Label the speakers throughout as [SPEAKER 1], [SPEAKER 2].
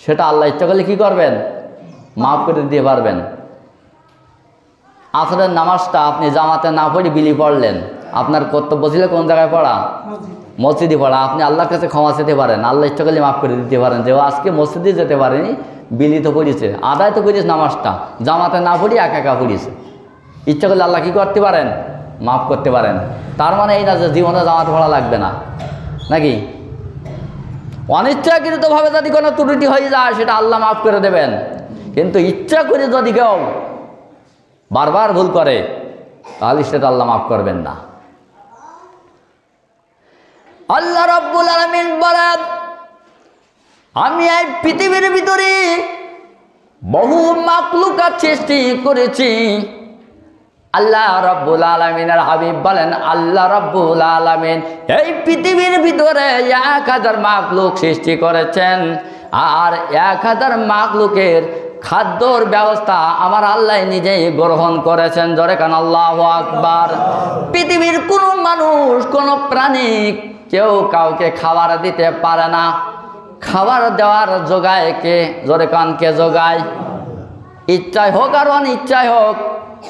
[SPEAKER 1] সেটা আল্লাহ ইচ্ছা করলে কী করবেন? মাফ করে দিতে পারবেন। আসরের নামাজটা আপনি জামাতে না পড়ে বিলি পড়লেন। আপনার কর্তব্য ছিল কোন জায়গায় পড়া? মসজিদে পড়া। আপনি আল্লাহর কাছে ক্ষমা চেতে পারেন। আল্লাহ ইচ্ছা করলে মাফ করে দিতে পারেন। যে আজকে মসজিদে যেতে পারেনি, বিলি তো পড়িছে। আদায় তো করিস নামাজটা। জামাতে না পড়ি একা একা পড়িছে। ইচ্ছা করলে আল্লাহ কী করতে পারেন? মাফ করতে পারেন। তার মানে এই না যে জীবনে জামাতে পড়া লাগবে না। নাকি? অনিচ্ছাকৃতভাবে যদি কোনো ত্রুটি হয়ে যায়, সেটা আল্লাহ মাফ করে দেবেন। কিন্তু ইচ্ছা করে যদি কেউ বারবার ভুল করে, তাহলে সেটা আল্লাহ মাফ করবেন না। আল্লাহ রব্বুল আলমিন বলেন, আমি এই পৃথিবীর ভিতরে বহু মাকলুকাত সৃষ্টি করেছি। আল্লাহ রব্বুল আলমিনের হাবিব বলেন, আল্লাহ রব্বুল আলমিন এই পৃথিবীর ভিতরে এক হাজার মাকলুক সৃষ্টি করেছেন। আর এক হাজার মাকলুকের খাদ্যর ব্যবস্থা আমার আল্লাহ নিজেই গ্রহণ করেছেন। জরে কান, আল্লাহ আকবার। পৃথিবীর কোনো মানুষ, কোনো প্রাণী কেউ কাউকে খাবার দিতে পারে না। খাবার দেওয়ার যোগায় কে? জোরে কান, কে যোগায় ইচ্ছায় হোক আর অনিচ্ছায় হোক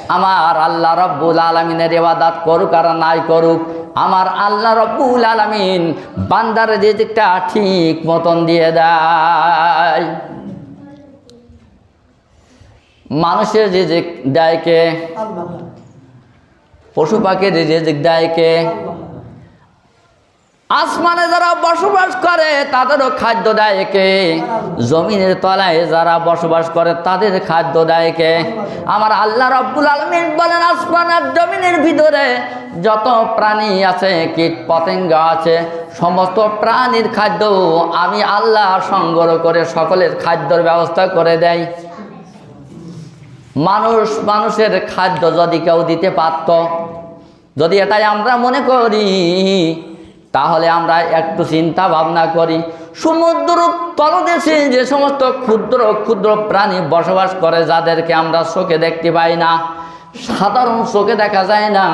[SPEAKER 1] আমার আল্লাহ রব্বুল আলমিনের এবাদাত করুক আর নাই করুক আমার আল্লাহ রব্বুল আলমিন বান্দার রিজিকটা ঠিক মতন দিয়ে দেয়। মানুষের যে দেয় কে পশু পাখির রিজিক দেয় কে আসমানে যারা বসবাস করে, তাদেরও খাদ্য দেয় কে? জমিনের তলায় যারা বসবাস করে, তাদের খাদ্য দেয় কে? আমার আল্লাহ রব্বুল আলমিন বলেন, আসমান আর জমিনের ভিতরে যত প্রাণী আছে, কীট পতঙ্গ আছে, সমস্ত প্রাণীর খাদ্য আমি আল্লাহ সংগ্রহ করে সকলের খাদ্যর ব্যবস্থা করে দেয় মানুষ, মানুষের খাদ্য যদি কেউ দিতে পারত, যদি এটাই আমরা মনে করি তাহলে আমরা একটু চিন্তা ভাবনা করি। সমুদ্র তলদেশে যে সমস্ত ক্ষুদ্র ক্ষুদ্র প্রাণী বসবাস করে যাদেরকে আমরা চোখে দেখতে পাই না সাধারণ চোখে দেখা যায় না।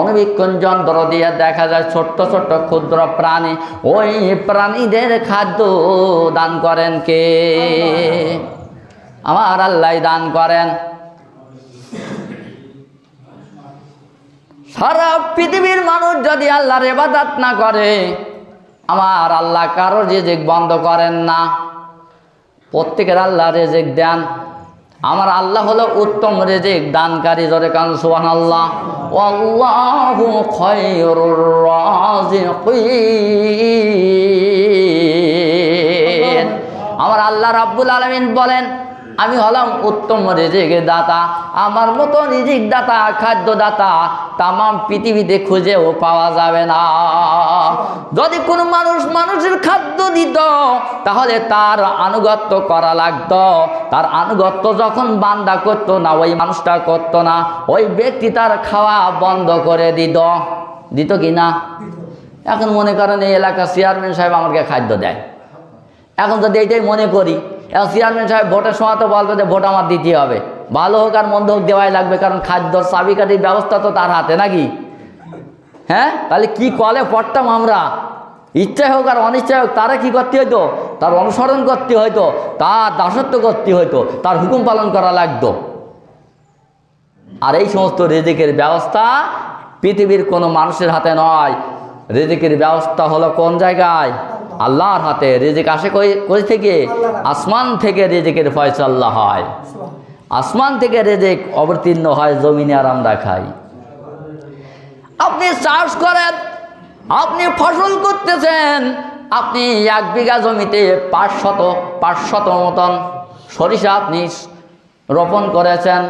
[SPEAKER 1] অনবীক্ষণ যন্ত্র দিয়ে দেখা যায় ছোট্ট ছোট্ট ক্ষুদ্র প্রাণী। ওই প্রাণীদের খাদ্য দান করেন কে? আমার আল্লাহ দান করেন। সারা পৃথিবীর মানুষ যদি আল্লাহর এবাদাত না করে, আমার আল্লাহ কারও রেজেক বন্ধ করেন না। প্রত্যেকের আল্লাহ রেজেক দেন। আমার আল্লাহ হলো উত্তম রেজেক দানকারী জরে কান সুবান আল্লাহ আমার আল্লাহ রাব্বুল আলামিন বলেন আমি হলাম উত্তম রিজিক দাতা, আমার মতো রিজিক দাতা, খাদ্য দাতা, তামাম পৃথিবীতে খুঁজেও পাওয়া যাবে না। যদি কোনো মানুষ মানুষের খাদ্য দিত, তাহলে তার আনুগত্য করা লাগতো। তার আনুগত্য যখন বান্দা করতো না, ওই মানুষটা করতো না, ওই ব্যক্তি তার খাওয়া বন্ধ করে দিত। দিত কি না? এখন মনে করেন এই এলাকার চেয়ারম্যান সাহেব আমাকে খাদ্য দেয়। এখন যদি এইটাই মনে করি চেয়ারম্যান সাহেব ভোটের সময় তো বলবে যে ভোট আমার দিতে হবে। ভালো হোক আর মন্দ হোক দেওয়াই লাগবে, কারণ খাদ্য, চাবিকাঠির ব্যবস্থা তো তার হাতে নাকি? হ্যাঁ? তাহলে কি কলে পড়তাম আমরা? ইচ্ছাই হোক আর অনিচ্ছাই হোক, তারা কি করতে হইতো? তার অনুসরণ করতে হইতো, তার দাসত্ব করতে হইতো, তার হুকুম পালন করা লাগতো। আর এই সমস্ত রেজিকের ব্যবস্থা পৃথিবীর কোনো মানুষের হাতে নয়। রেজিকের ব্যবস্থা হলো কোন জায়গায়? আল্লাহর হাতে রেজেক আসে কই থেকে? আসমান থেকে রেজিকের ফয়সাল্লা হয়। আসমান থেকে রেজিক অবতীর্ণ হয় জমিনে আর আমরা খাই। আপনি চাষ করেন আপনি ফসল করতেছেন আপনি এক বিঘা জমিতে পাঁচ শত পাঁচ শত মতন সরিষা আপনি রোপণ করেছেন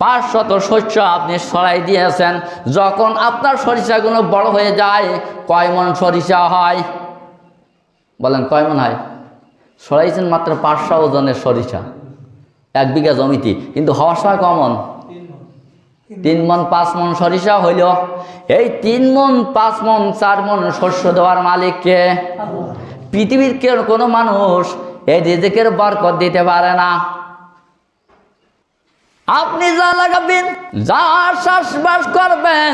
[SPEAKER 1] পাঁচ শত শস্য আপনি সরাই দিয়েছেন যখন আপনার সরিষাগুলো বড় হয়ে যায় কয় মন সরিষা হয়? বলেন, কয় মন হয়? সরাইছেন মাত্র পাঁচশো ওজনের সরিষা, এক বিঘা জমিতে, কিন্তু হওয়ার সময় কমন তিন মন, পাঁচ মন সরিষা হইল। এই তিন মন, পাঁচ মন, চার মন শস্য দেওয়ার মালিককে পৃথিবীর কেউ, কোনো মানুষ এই রিজিকের বরকত দিতে পারে না। আপনি যা লাগাবেন, যা চাষবাস করবেন,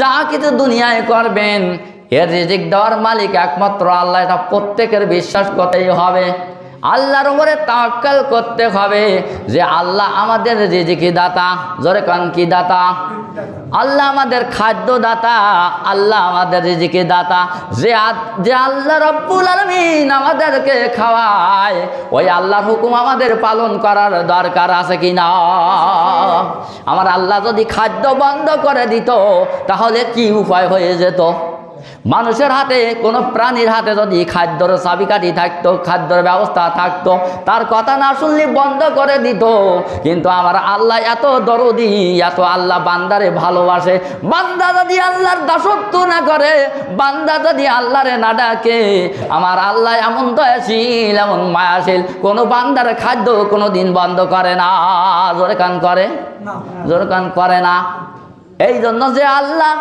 [SPEAKER 1] যা কিছু দুনিয়ায় করবেন এর রিজিক দেওয়ার মালিক একমাত্র আল্লাহ, এটা প্রত্যেকের বিশ্বাস করতেই হবে। আল্লাহর উপরে তাওয়াক্কাল করতে হবে যে আল্লাহ আমাদের রিজিকি দাতা, জোরে কান, কি দাতা? আল্লাহ আমাদের খাদ্য দাতা, আল্লাহ আমাদের রিজিকি দাতা। যে যে আল্লাহ রব্বুল আলমিন আমাদেরকে খাওয়ায়, ওই আল্লাহর হুকুম আমাদের পালন করার দরকার আছে কি না? আমার আল্লাহ যদি খাদ্য বন্ধ করে দিত, তাহলে কি উপায় হয়ে যেত? মানুষের হাতে কোনো প্রাণীর হাতে যদি খাদ্যর চাবিকাঠি থাকতো খাদ্যর ব্যবস্থা থাকতো তার কথা না শুনলে বন্ধ করে দিত। কিন্তু আমার আল্লাহ এত দরদি এত আল্লাহ বান্দারে ভালোবাসে। বান্দা যদি আল্লাহর দাসত্ব না করে বান্দা যদি আল্লাহরে না ডাকে আমার আল্লাহ এমন দয়াশীল এমন মায়াশীল। কোনো বান্দার খাদ্য কোনো দিন বন্ধ করে না। জোরে কান করে? জোরে কান করে না। এই জন্য যে আল্লাহ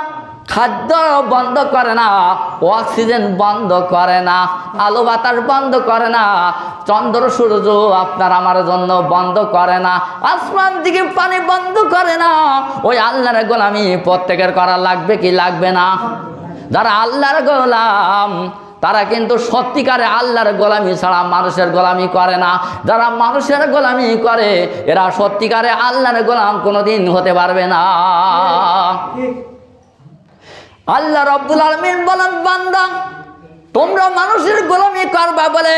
[SPEAKER 1] খাদ্য বন্ধ করে না, অক্সিজেন বন্ধ করে না, আলো বাতাস বন্ধ করে না, চন্দ্র সূর্য আপনার আমার জন্য বন্ধ করে না, আসমান দিকে পানি বন্ধ করে না। ওই আল্লাহর গোলামি প্রত্যেকের করা লাগবে কি লাগবে না? যারা আল্লাহর গোলাম, তারা কিন্তু সত্যিকারে আল্লাহর গোলামি ছাড়া মানুষের গোলামি করে না। যারা মানুষের গোলামি করে, এরা সত্যিকারে আল্লাহর গোলাম কোনোদিন হতে পারবে না। আল্লাহ রব্দুল আলমিন বলেন, বান্দা, তোমরা মানুষের গোলামি করবা বলে।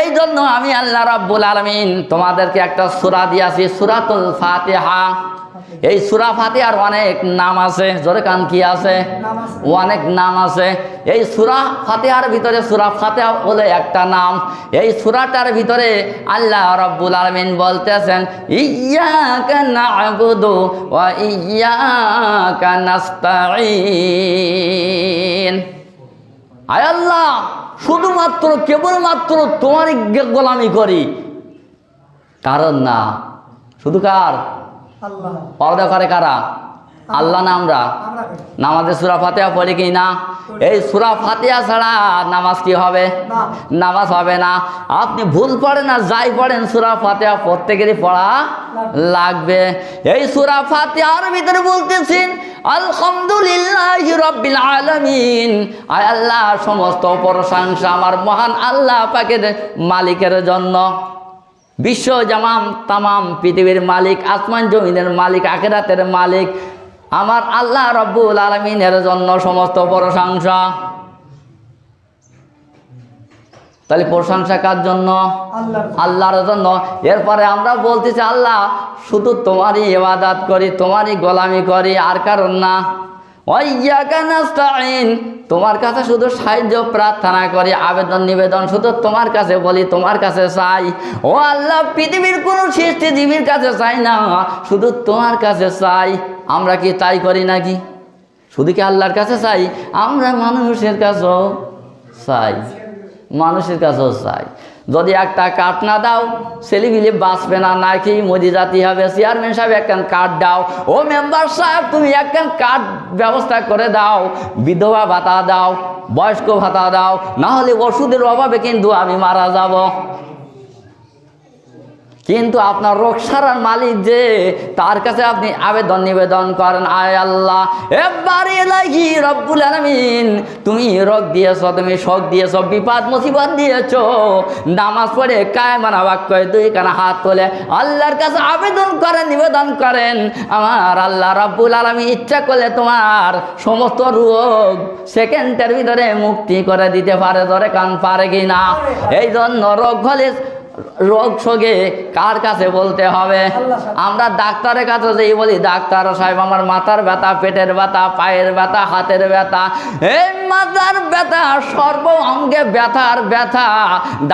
[SPEAKER 1] এই জন্য আমি আল্লাহ রব্বুল আলমিন তোমাদেরকে একটা সুরা দিয়েছি, সুরাতুল ফাতিহা। এই সুরা ফাতিহার অনেক নাম আছে, জোরে কান কি আছে? অনেক নাম আছে। এই সুরা ফাতিহার ভিতরে, সুরা ফাতিহা বলে একটা নাম। এই সুরাটার ভিতরে আল্লাহ রব্বুল আলমিন বলতেছেন ইয়াকা না'বুদু ওয়া ইয়াকা নাস্তাঈন। আয় আল্লাহ, শুধুমাত্র, কেবলমাত্র তোমারই গোলামি করি। কারণ না, শুধু কার? পর্দা করে কারা? আল্লাহ। না আমরা? নামাজে সুরা ফাতেহা পড়ি কি না? এই সুরা ফাতেহা ছাড়া নামাজ কি হবে? নামাজ হবে না। আপনি ভুল পড়েন না যাই পড়েন সুরা ফাতেহা প্রত্যেকেরই পড়া লাগবে। এই সুরা ফাতেহার ভিতরে বলতেছেন আলহামদুলিল্লাহ রব্বিল আলামিন। আয় আল্লাহ সমস্ত প্রশংসা আমার মহান আল্লাহ পাকের মালিকের জন্য। বিশ্ব জামাম তামাম পৃথিবীর মালিক আসমান জমিনের মালিক আখেরাতের মালিক আমার আল্লাহ রব্বুল আলমিনের জন্য সমস্ত প্রশংসা। তাহলে প্রশংসা কার জন্য? আল্লাহর। জন্য। এরপরে আমরা বলতেছি আল্লাহ শুধু তোমারই ইবাদাত করি তোমারই গোলামি করি আর কারণ না। তোমার কাছে শুধু সাহায্য, প্রার্থনা করি, আবেদন, নিবেদন শুধু তোমার কাছে বলি, তোমার কাছে চাই। ও আল্লাহ, পৃথিবীর কোনো সৃষ্টিজীবীর কাছে চাই না, শুধু তোমার কাছে চাই। আমরা কি তাই করি নাকি? শুধু কি আল্লাহর কাছে চাই? আমরা মানুষের কাছেও চাই। মানুষের কাছেও চাই। যদি একটা কাঠ না দাও ছেলেমিলে বাঁচবে না। নাকি মোদি জাতি হবে চেয়ারম্যান সাহেব একখান কাঠ দাও। ও মেম্বার সাহেব, তুমি একখান কাঠ ব্যবস্থা করে দাও। বিধবা ভাতা দাও, বয়স্ক ভাতা দাও। না হলে ওষুধের অভাবে কিন্তু আমি মারা যাব। কিন্তু আপনার রোগ সারার মালিক যে তার কাছে আপনি আবেদন নিবেদন করেন। আয় আল্লাহ। এবারে লাগি রব্বুল আলমিন তুমি রোগ দিয়েছ তুমি শোক দিয়েছ বিপদ মুসিবত দিয়েছ। নামাজ পড়ে কায়মানা বাক্য দুই কানা হাত তোলে আল্লাহর কাছে আবেদন করেন নিবেদন করেন। আমার আল্লাহ রব্বুল আলমী ইচ্ছা করলে তোমার সমস্ত রোগ সেকেন্ডের ভিতরে মুক্তি করে দিতে পারে ধরে কান পারে কি না এই জন্য রোগ হলে রোগ সোগে কার কাছে বলতে হবে? আমরা ডাক্তারের কাছে যেই বলি ডাক্তার সাহেব আমার মাথার ব্যথা পেটের ব্যথা পায়ের ব্যথা হাতের ব্যথা এই মাথার ব্যথা সর্ব অঙ্গে ব্যথার ব্যথা।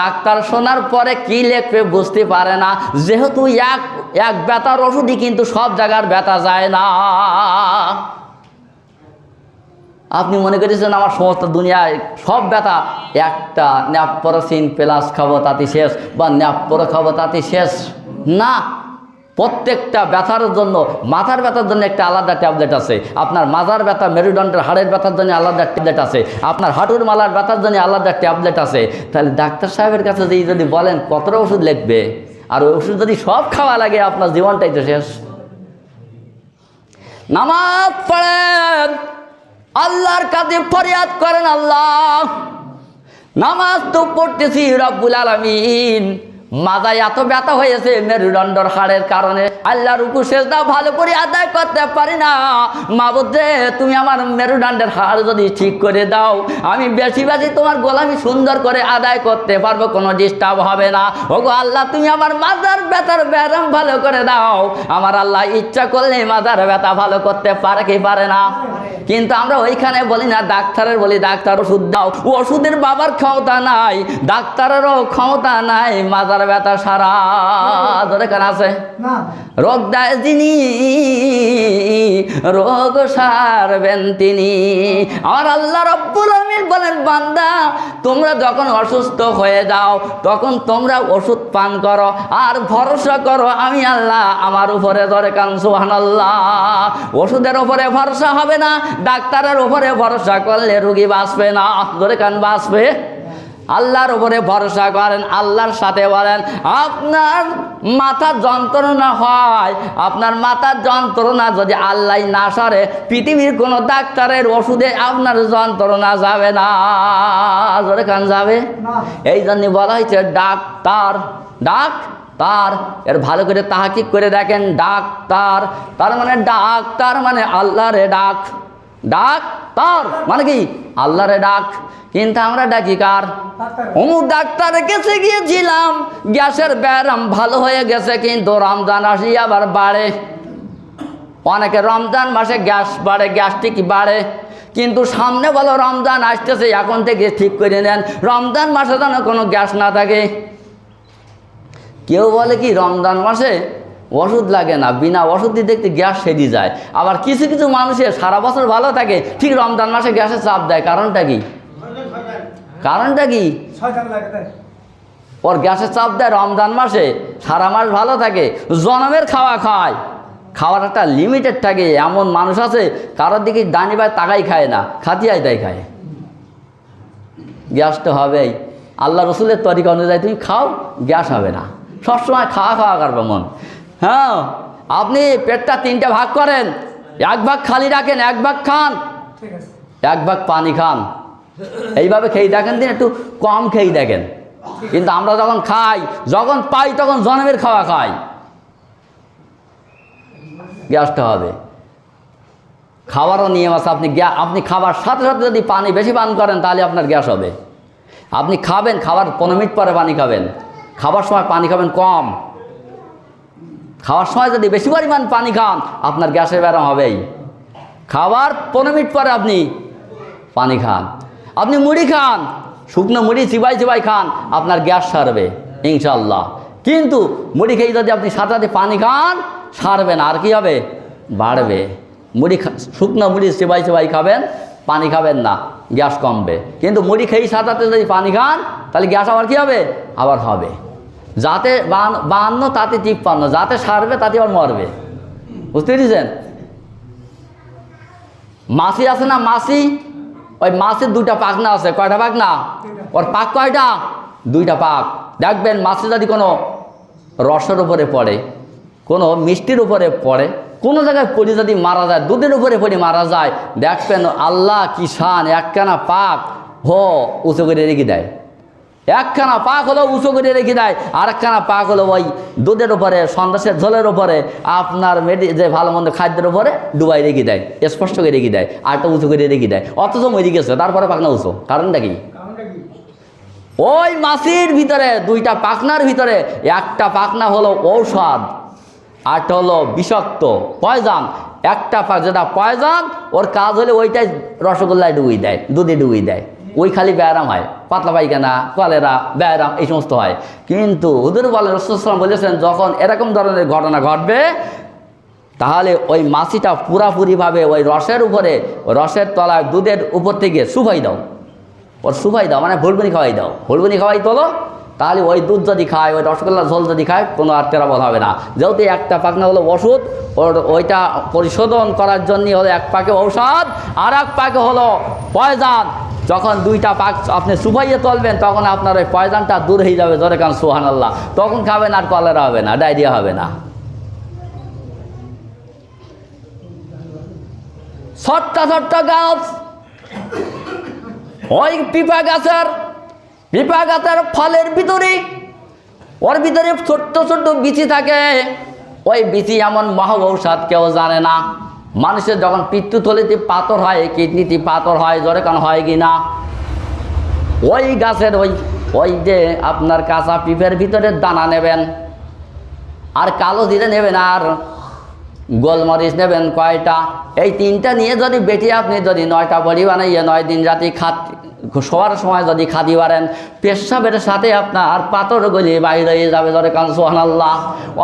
[SPEAKER 1] ডাক্তার শোনার পরে কি লিখবে বুঝতে পারে না। যেহেতু এক এক ব্যথার ওষুধই কিন্তু সব জায়গার ব্যথা যায় না। আপনি মনে করেছেন আমার সমস্ত দুনিয়ায় সব ব্যথা? একটা ন্যাপরসিন প্লাস খাব তাতে শেষ। বা ন্যাপর খাব তাতে শেষ। না, প্রত্যেকটা ব্যথার জন্য, মাথার ব্যথার জন্য একটা আলাদা ট্যাবলেট আছে। আপনার মাজার ব্যথা, মেরুদণ্ডের হাড়ের ব্যথার জন্য আলাদা ট্যাবলেট আছে। আপনার হাঁটুর মালার ব্যথার জন্য আলাদা ট্যাবলেট আছে। তাহলে ডাক্তার সাহেবের কাছে যদি যদি বলেন, কতটা ওষুধ লিখবে? আর ওই ওষুধ যদি সব খাওয়া লাগে, আপনার জীবনটাই তো শেষ। নামাজ পড়েন। আল্লাহর কাছে ফরিয়াদ করেন আল্লাহ, নামাজ তো পড়তেছি রব্বুল আলমিন। মাথায় এত ব্যথা হয়েছে মেরুদণ্ডর হাড়ের কারণে। আল্লাহর রুকু ভালো করে আদায় করতে পারি না। মা বলতে তুমি আমার মেরুদণ্ডের হাড় যদি ঠিক করে দাও, আমি বেশি বেশি তোমার গোলামি সুন্দর করে আদায় করতে পারব, কোনো ডিস্টার্ব হবে না। ওগো আল্লাহ, তুমি আমার মাথার ব্যথার ব্যায়াম ভালো করে দাও। আমার আল্লাহ ইচ্ছা করলে মাথার ব্যথা ভালো করতে পারে কি পারে না? কিন্তু আমরা ওইখানে বলি না ডাক্তারের বলি ডাক্তার ওষুধ দাও। ওষুধের বাবার ক্ষমতা নাই ডাক্তারেরও ক্ষমতা নাই মাজার ব্যথা সারা ধরে কেন আছে? রোগ দেয় যিনি রোগ সারবেন তিনি। আমার আল্লাহ রব্বুল আমিন বলেন বান্দা তোমরা যখন অসুস্থ হয়ে যাও তখন তোমরা ওষুধ পান করো আর ভরসা করো আমি আল্লাহ আমার উপরে ধরে কান? সুবহানাল্লাহ। ওষুধের উপরে ভরসা হবে না ডাক্তারের উপরে ভরসা করলে রুগী বাঁচবে না ধরে কান বাঁচবে। আল্লাহর উপরে ভরসা করেন আল্লাহর সাথে বলেন আপনার মাথার যন্ত্রণা হয় আপনার মাথার যন্ত্রণা যদি আল্লাহ না সরে পৃথিবীর কোনো ডাক্তারের ওষুধে আপনার যন্ত্রণা যাবে না জোরে কান যাবে। এই জন্য বলা হয়েছে ডাক্তার ডাক তার এর ভালো করে তাহাকিক করে দেখেন ডাক্তার। তার মানে ডাক্তার মানে আল্লাহরে ডাক। ডাক তার মানে কি? আল্লাহরে ডাক। কিন্তু আমরা ডাকি কার? অমুক ডাক্তারের কাছে গিয়েছিলাম। গ্যাসের ব্যায়াম ভালো হয়ে গেছে কিন্তু রমজান আসি আবার বাড়ে। অনেকে রমজান মাসে গ্যাস বাড়ে গ্যাস্ট্রিক বাড়ে। কিন্তু সামনে বলো রমজান আসতেছে এখন থেকে ঠিক করে নেন। রমজান মাসে যেন কোনো গ্যাস না থাকে। কেউ বলে কি রমজান মাসে ওষুধ লাগে না বিনা ওষুধ দিয়ে দেখতে গ্যাস সেরে যায়। আবার কিছু কিছু মানুষের সারা বছর ভালো থাকে ঠিক রমজান মাসে গ্যাসের চাপ দেয় কারণটা কি? কারণটা কি? ওর গ্যাসের চাপ দেয় রমজান মাসে সারা মাস ভালো থাকে জনমের খাওয়া খায়। খাওয়ার একটা লিমিটেড থাকে এমন মানুষ আছে কারোর দিকে দানি ডানিবার তাকাই খায় না খাতিয়াই তাই খায়। গ্যাস তো হবেই। আল্লাহ রসুলের তরিকা অনুযায়ী তুমি খাও গ্যাস হবে না। সবসময় খাওয়া খাওয়া করবে মন। হ্যাঁ আপনি পেটটা তিনটে ভাগ করেন এক ভাগ খালি রাখেন এক ভাগ খান। এক ভাগ পানি খান। এইভাবে খেয়ে দেখেন দিন একটু কম খেয়ে দেখেন। কিন্তু আমরা যখন খাই যখন পাই তখন জনমের খাওয়া খাই। গ্যাসটা হবে। খাওয়ারও নিয়ম আছে আপনি আপনি খাবার সাথে সাথে যদি পানি বেশি পান করেন তাহলে আপনার গ্যাস হবে। আপনি খাবেন খাবার পনেরো মিনিট পরে পানি খাবেন। খাবার সময় পানি খাবেন কম। খাওয়ার সময় যদি বেশি পরিমাণ পানি খান, আপনার গ্যাসের ব্যারাম হবেই। খাবার পনেরো মিনিট পরে আপনি পানি খান। আপনি মুড়ি খান, শুকনো মুড়ি চিবাই চিবাই খান, আপনার গ্যাস সারবে ইনশাল্লাহ কিন্তু মুড়ি খেয়ে যদি আপনি সাথে পানি খান সারবে না আর কি হবে? বাড়বে। মুড়ি শুকনো মুড়ি চিবাই চিবাই খাবেন, পানি খাবেন না, গ্যাস কমবে। কিন্তু মুড়ি খেয়ে সাথে যদি পানি খান, তাহলে গ্যাস আবার কি হবে? আবার হবে। যাতে বাহান্ন, তাতে তিপ্পান্ন, যাতে সারবে, তাতে আবার মরবে। বুঝতে পেরেছেন? মাসি আছে না মাসি? ওই মাসির দুইটা পাখনা আছে। কয়টা পাখনা? ওর পাক কয়টা? দুইটা পাক দেখবেন মাসি যদি কোনো রসের উপরে পড়ে, কোনো মিষ্টির উপরে পড়ে, কোনো জায়গায় পড়ে যদি মারা যায়, দুধের উপরে পড়ে মারা যায়, দেখবেন আল্লাহ কিষান একখানা পাক হো, উঁচু করে রেখে দেয়। একখানা পাক হলো উঁচু করে রেখে দেয় আর একখানা পাক হলো ওই দুধের উপরে সন্দেশের ঝোলের উপরে আপনার মেডি যে ভালো মন্দ খাদ্যের উপরে ডুবাই রেখে দেয় স্পষ্ট করে রেখে দেয় আরটা উঁচু করে রেখে দেয়। অথচ মরে গেছে তারপরে পাকনা উঁচু কারণটা কি? ওই মাসির ভিতরে দুইটা পাখনার ভিতরে একটা পাখনা হলো ঔষধ আরটা হলো বিষাক্ত পয়জান। একটা যেটা পয়জান ওর কাজ হলে ওইটাই রসগোল্লায় ডুবিয়ে দেয় দুধে ডুবিয়ে দেয়। ওই খালি ব্যায়াম হয়, পাতলা পায়খানা, কলেরা, ব্যায়াম, এই সমস্ত হয়। কিন্তু হুদুর বলে রসুলাম বলেছেন, যখন এরকম ধরনের ঘটনা ঘটবে, তাহলে ওই মাছিটা পুরাপুরিভাবে ওই রসের উপরে, রসের তলায় দুধের উপর থেকে সুফাই দাও। ওর সুফাই দাও মানে ভুলবনি খাওয়াই দাও। ভুলবনি খাওয়াই তোলো তাহলে ওই দুধ যদি খায়, ওই রসগোল্লার ঝোল যদি খায়, কোনো আর তেরাবল হবে না। যেহেতু একটা পাকনা হলো ওষুধ, ওর ওইটা পরিশোধন করার জন্য হলো এক পাকে ঔষধ, আর এক পাকে হলো পয়জান। যখন দুইটা পাক আপনি সুফাইয়ে তলবেন, তখন আপনার ওই পয়জানটা দূর হয়ে যাবে ধরে কারণ সুহান আল্লাহ তখন খাবেন আর কলেরা হবে না, ডায়রিয়া হবে না। ছোট্ট ছোট্ট গাছ, ওই পিপা গাছের পিপা গাছের ফলের ভিতরে, ওর ভিতরে ছোট্ট ছোট্ট বিচি থাকে। ওই বিচি এমন মহা কেউ জানে না। মানুষের যখন পিত্তুথলিতে পাথর হয়, কিডনিতে পাথর হয়, জ্বরে কেন হয় কি না, ওই গাছের ওই ওই যে আপনার কাঁচা পিপের ভিতরে দানা নেবেন, আর কালো দিলে নেবেন আর গোলমরিচ নেবেন কয়টা? এই তিনটা নিয়ে যদি বেটি আপনি যদি নয়টা বড়ি বানাইয়ে নয় দিন রাতি খাত শোয়ার সময় যদি খাদি পারেন পেশাবের সাথে আপনার পাথর গলি বাইরে যাবে ধরে কারণ সোহান আল্লাহ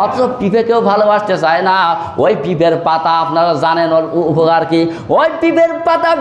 [SPEAKER 1] অথচ পিপে কেউ ভালোবাসতে চায় না। ওই পিপের পাতা আপনারা জানেন, ওর উপকার কি? ওই পিপের পাতা